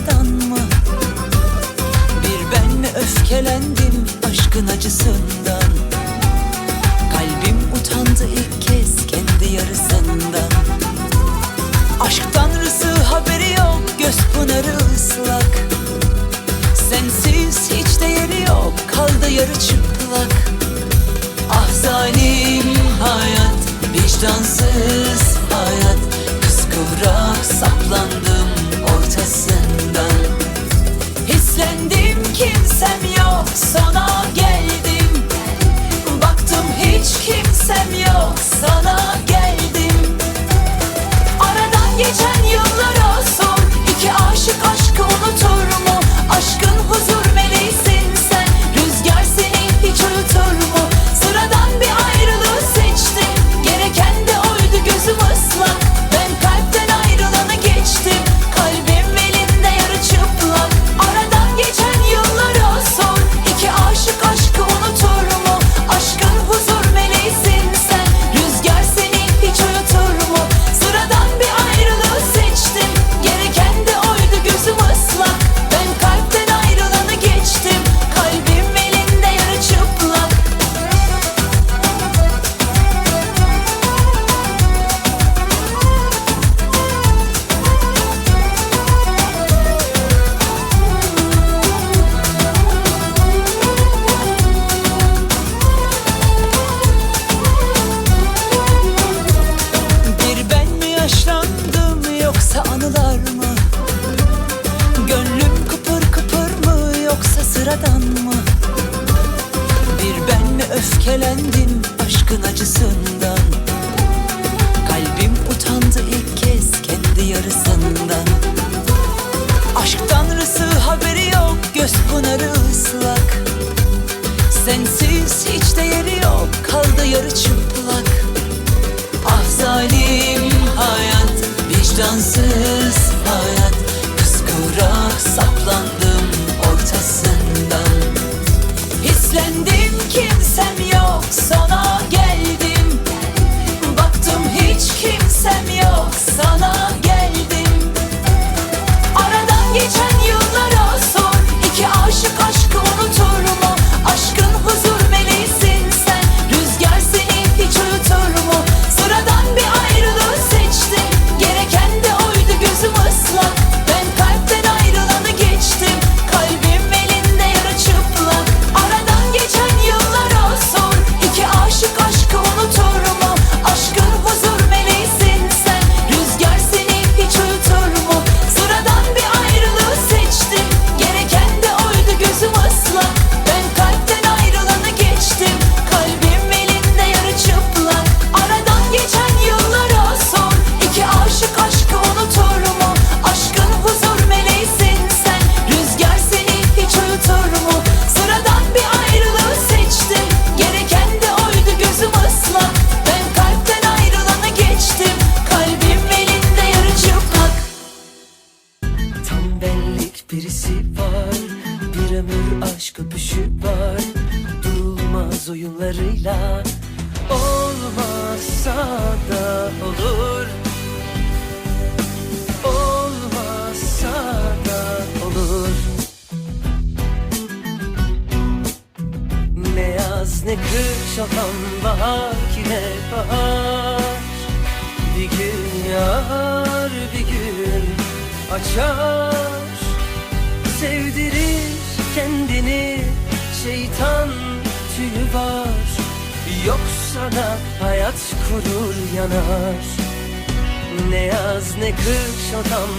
sıradan mı? Bir ben mi öfkelendim aşkın acısından? Kalbim utandı ilk kez kendi yarısından. Aşk tanrısı haberi yok göz pınarı ıslak. Sensiz hiç değeri yok kaldı yarı çıplak. Ah zalim hayat vicdansız hayat. Kıskıvrak saplandım yoksa sıradan mı? Bir ben mi öfkelendim aşkın acısından? Kalbim utandı ilk kez kendi yarısından Aşk tanrısı haberi yok göz pınarı ıslak Sensiz hiç değeri yok kaldı yarı çıplak Ah zalim hayat, vicdansız hayat Kıskıvrak saplandım Hislendim birisi var Bir ömür aşk öpüşü var. Durulmaz oyunlarıyla Olmazsa da olur. Olmazsa da olur. Ne yaz ne kış olan bahar ki ne bahar? Bir gün yağar bir gün açar Sevdirir kendini. Şeytan tüyü var. Yoksa da hayat kurur yanar. Ne yaz ne kış odam